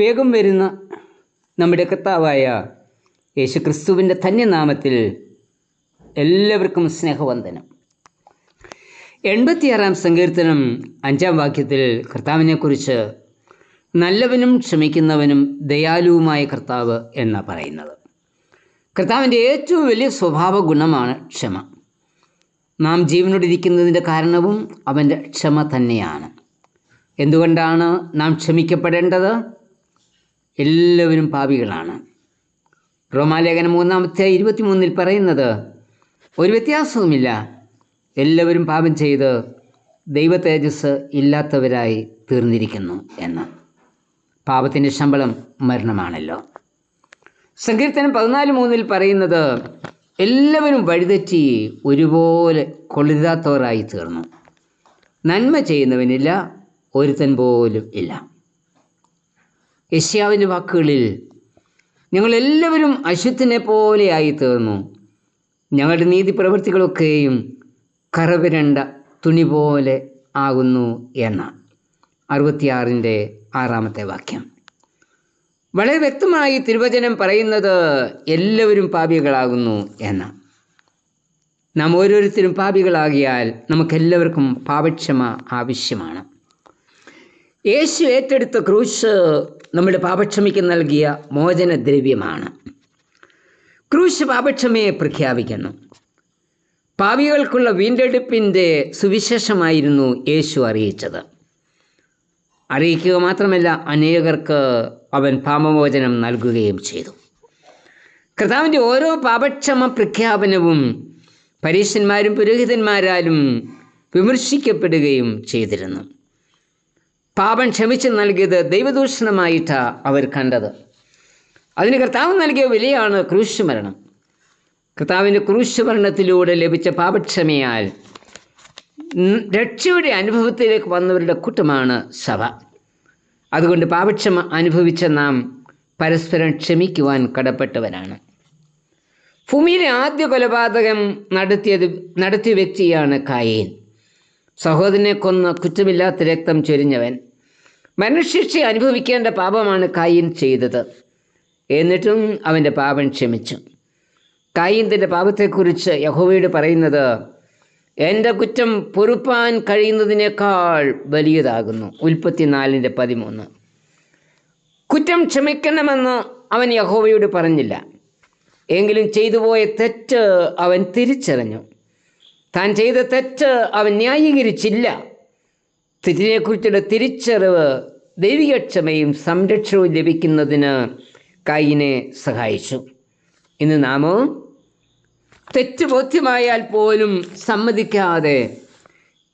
വേഗം വരുന്ന നമ്മുടെ കർത്താവായ യേശു ക്രിസ്തുവിന്റെ ധന്യനാമത്തിൽ എല്ലാവർക്കും സ്നേഹവന്ദനം. എൺപത്തിയാറാം സങ്കീർത്തനം അഞ്ചാം വാക്യത്തിൽ കർത്താവിനെക്കുറിച്ച് നല്ലവനും ക്ഷമിക്കുന്നവനും ദയാലുവുമായ കർത്താവ് എന്നാണ് പറയുന്നത്. കർത്താവിന്റെ ഏറ്റവും വലിയ സ്വഭാവ ഗുണമാണ് ക്ഷമ. നാം ജീവനോടിരിക്കുന്നതിന്റെ കാരണവും അവന്റെ ക്ഷമ തന്നെയാണ്. എന്തുകൊണ്ടാണ് നാം ക്ഷമിക്കപ്പെടേണ്ടത്? എല്ലാവരും പാപികളാണ്. റോമാലേഖനം മൂന്നാമത്തെ ഇരുപത്തിമൂന്നിൽ പറയുന്നത് ഒരു വ്യത്യാസവുമില്ല. എല്ലാവരും പാപം ചെയ്ത് ദൈവ തേജസ് ഇല്ലാത്തവരായി തീർന്നിരിക്കുന്നു എന്ന്. പാപത്തിന്റെ ശമ്പളം മരണമാണല്ലോ. സങ്കീർത്തനം പതിനാല് മൂന്നിൽ പറയുന്നത് എല്ലാവരും വഴിതെറ്റി ഒരുപോലെ കൊള്ളിതാത്തവരായി തീർന്നു. നന്മ ചെയ്യുന്നവനില്ല ഒരുത്തൻ പോലും ഇല്ല. യശ്യാവിന്റെ വാക്കുകളിൽ ഞങ്ങളെല്ലാവരും അശുദ്ധനെ പോലെയായി തീർന്നു ഞങ്ങളുടെ നീതി പ്രവൃത്തികളൊക്കെയും കറവിരണ്ട തുണി പോലെ ആകുന്നു എന്ന അറുപത്തിയാറിന്റെ ആറാമത്തെ വാക്യം. വളരെ വ്യക്തമായി തിരുവചനം പറയുന്നത് എല്ലാവരും പാപികളാകുന്നു എന്ന നാം ഓരോരുത്തരും പാപികളാകിയാൽ നമുക്കെല്ലാവർക്കും പാപക്ഷമ ആവശ്യമാണ്. യേശു ഏറ്റെടുത്ത ക്രൂശ് നമ്മുടെ പാപക്ഷമയ്ക്ക് നൽകിയ മോചനദ്രവ്യമാണ്. ക്രൂശ് പാപക്ഷമയെ പ്രഖ്യാപിക്കുന്നു. പാവികൾക്കുള്ള വീണ്ടെടുപ്പിന്റെ സുവിശേഷമായിരുന്നു യേശു അറിയിച്ചത്. അറിയിക്കുക മാത്രമല്ല അനേകർക്ക് അവൻ പാപമോചനം നൽകുകയും ചെയ്തു. കർത്താവിന്റെ ഓരോ പാപക്ഷമ പ്രഖ്യാപനവും പരീക്ഷന്മാരും പുരോഹിതന്മാരാലും വിമർശിക്കപ്പെടുകയും ചെയ്തിരുന്നു. പാപം ക്ഷമിച്ച് നൽകിയത് ദൈവദൂഷണമായിട്ടാണ് അവർ കണ്ടത്. അതിന് കർത്താവ് നൽകിയ വിലയാണ് ക്രൂശ് കർത്താവിന്റെ ലഭിച്ച പാപക്ഷമയാൽ രക്ഷയുടെ അനുഭവത്തിലേക്ക് വന്നവരുടെ കൂട്ടമാണ് സഭ. അതുകൊണ്ട് പാപക്ഷമ അനുഭവിച്ച നാം പരസ്പരം ക്ഷമിക്കുവാൻ കടപ്പെട്ടവരാണ്. ഭൂമിയിലെ ആദ്യ കൊലപാതകം നടത്തിയത് നടത്തിയ വ്യക്തിയാണ് കായേൻ. സഹോദരനെ കൊന്ന് കുറ്റമില്ലാത്ത രക്തം ചൊരിഞ്ഞവൻ. മനുഷ്യശിക്ഷ അനുഭവിക്കേണ്ട പാപമാണ് കായിൻ ചെയ്തത്. എന്നിട്ടും അവന്റെ പാപം ക്ഷമിച്ചു. കായിൻ തന്റെ പാപത്തെക്കുറിച്ച് യഹോവയോട് പറയുന്നത് എന്റെ കുറ്റം പൊറുപ്പാൻ കഴിയുന്നതിനേക്കാൾ വലിയതാകുന്നു. ഉൽപ്പത്തി നാലിന്റെ പതിമൂന്ന്. കുറ്റം ക്ഷമിക്കണമെന്ന് അവൻ യഹോവയോട് പറഞ്ഞില്ല. എങ്കിലും ചെയ്തുപോയ തെറ്റ് അവൻ തിരിച്ചറിഞ്ഞു. താൻ ചെയ്ത തെറ്റ് അവൻ ന്യായീകരിച്ചില്ല. തെറ്റിനെക്കുറിച്ചുള്ള തിരിച്ചറിവ് ദൈവികക്ഷമയും സംരക്ഷണവും ലഭിക്കുന്നതിന് കൈനെ സഹായിച്ചു. ഇന്ന് നാമോ തെറ്റ് ബോധ്യമായാൽ പോലും സമ്മതിക്കാതെ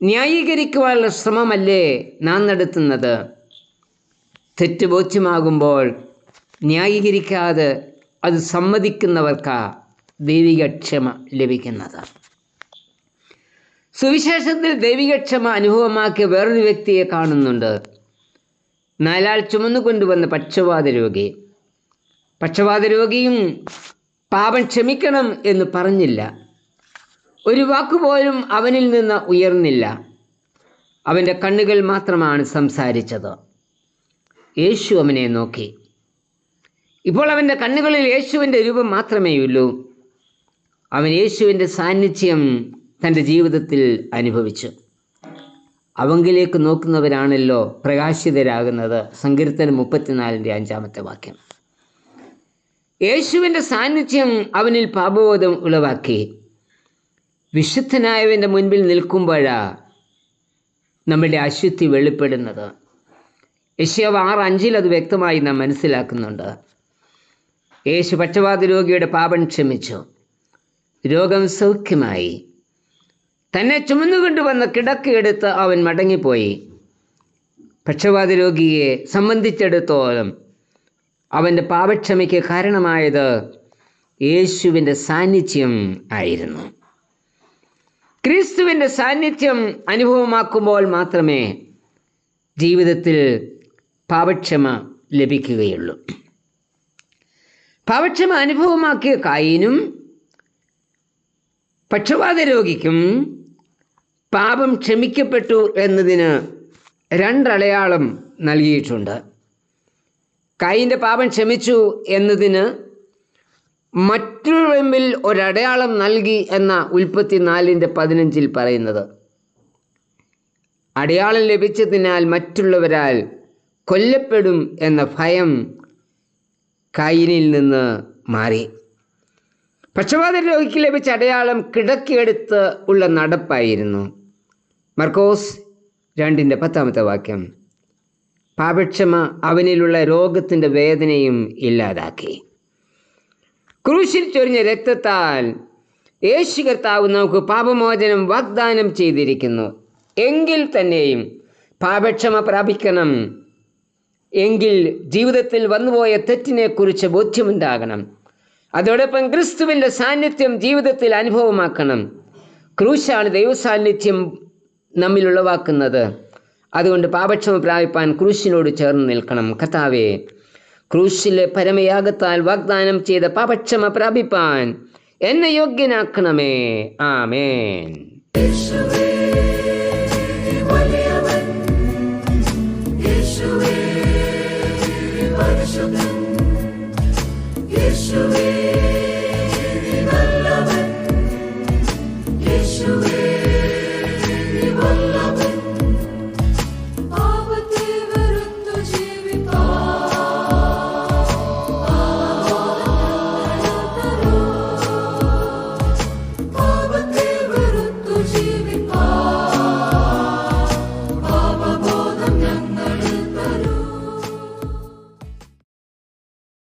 ന്യായീകരിക്കുവാനുള്ള ശ്രമമല്ലേ നാം നടത്തുന്നത്? തെറ്റ് ബോധ്യമാകുമ്പോൾ ന്യായീകരിക്കാതെ അത് സമ്മതിക്കുന്നവർക്കാ ദൈവികക്ഷമ ലഭിക്കുന്നത്. സുവിശേഷത്തിൽ ദൈവികക്ഷമ അനുഭവമാക്കിയ വേറൊരു വ്യക്തിയെ കാണുന്നുണ്ട്. നാലാൾ ചുമന്നു കൊണ്ടുവന്ന പക്ഷവാത രോഗി. പക്ഷവാത രോഗിയും പാപം ക്ഷമിക്കണം എന്ന് പറഞ്ഞില്ല. ഒരു വാക്കുപോലും അവനിൽ നിന്ന് ഉയർന്നില്ല. അവന്റെ കണ്ണുകൾ മാത്രമാണ് സംസാരിച്ചത്. യേശു അവനെ നോക്കി. ഇപ്പോൾ അവന്റെ കണ്ണുകളിൽ യേശുവിന്റെ രൂപം മാത്രമേയുള്ളൂ. അവൻ യേശുവിന്റെ സാന്നിധ്യം തന്റെ ജീവിതത്തിൽ അനുഭവിച്ചു. അവങ്കിലേക്ക് നോക്കുന്നവരാണല്ലോ പ്രകാശിതരാകുന്നത്. സങ്കീർത്തനം മുപ്പത്തിനാലിന്റെ അഞ്ചാമത്തെ വാക്യം. യേശുവിന്റെ സാന്നിധ്യം അവനിൽ പാപബോധം ഉളവാക്കി. വിശുദ്ധനായവന്റെ മുൻപിൽ നിൽക്കുമ്പോഴാ നമ്മുടെ അശുദ്ധി വെളിപ്പെടുന്നത്. യശ്യാവ് ആറ് അഞ്ചിൽ അത് വ്യക്തമായി നാം മനസ്സിലാക്കുന്നുണ്ട്. യേശു പക്ഷപാത രോഗിയുടെ പാപം ക്ഷമിച്ചു. രോഗം സൗഖ്യമായി. തന്നെ ചുമന്നുകൊണ്ടുവന്ന കിടക്കയെടുത്ത് അവൻ മടങ്ങിപ്പോയി. പക്ഷവാത രോഗിയെ സംബന്ധിച്ചിടത്തോളം അവന്റെ പാപക്ഷമയ്ക്ക് കാരണമായത് യേശുവിന്റെ സാന്നിധ്യം ആയിരുന്നു. ക്രിസ്തുവിന്റെ സാന്നിധ്യം അനുഭവമാക്കുമ്പോൾ മാത്രമേ ജീവിതത്തിൽ പാപക്ഷമ ലഭിക്കുകയുള്ളൂ. പാപക്ഷമ അനുഭവമാക്കിയ കായിനും പക്ഷവാത രോഗിക്കും പാപം ക്ഷമിക്കപ്പെട്ടു എന്നതിന് രണ്ടടയാളം നൽകിയിട്ടുണ്ട്. കൈന്റെ പാപം ക്ഷമിച്ചു എന്നതിന് മറ്റൊരു മുമ്പിൽ ഒരടയാളം നൽകി എന്ന ഉൽപ്പത്തി നാലിന്റെ പതിനഞ്ചിൽ പറയുന്നത്. അടയാളം ലഭിച്ചതിനാൽ മറ്റുള്ളവരാൽ കൊല്ലപ്പെടും എന്ന ഭയം കൈനിൽ നിന്ന് മാറി. പക്ഷപാത രോഗിക്ക് ലഭിച്ച അടയാളം കിടക്കിയെടുത്ത് ഉള്ള നടപ്പായിരുന്നു. മർക്കോസ് രണ്ടിന്റെ പത്താമത്തെ വാക്യം. പാപക്ഷമ അവനിലുള്ള രോഗത്തിന്റെ വേദനയും ഇല്ലാതാക്കി. ക്രൂശിൽ ചൊരിഞ്ഞ രക്തത്താൽ യേശു കർത്താവ് നമുക്ക് പാപമോചനം വാഗ്ദാനം ചെയ്തിരിക്കുന്നു. എങ്കിൽ തന്നെയും പാപക്ഷമ പ്രാപിക്കണം. എങ്കിൽ ജീവിതത്തിൽ വന്നുപോയ തെറ്റിനെക്കുറിച്ച് ബോധ്യമുണ്ടാകണം. അതോടൊപ്പം ക്രിസ്തുവിന്റെ സാന്നിധ്യം ജീവിതത്തിൽ അനുഭവമാക്കണം. ക്രൂശാണ് ദൈവസാന്നിധ്യം നമ്മിൽ ഉളവാക്കുന്നത്. അതുകൊണ്ട് പാപക്ഷമ പ്രാപിപ്പാൻ ക്രൂശിനോട് ചേർന്ന് നിൽക്കണം. കർത്താവേ ക്രൂശിലെ പരമയാഗത്താൽ വാഗ്ദാനം ചെയ്ത പാപക്ഷമ പ്രാപിപ്പാൻ എന്നെ യോഗ്യനാക്കണമേ. ആമേൻ.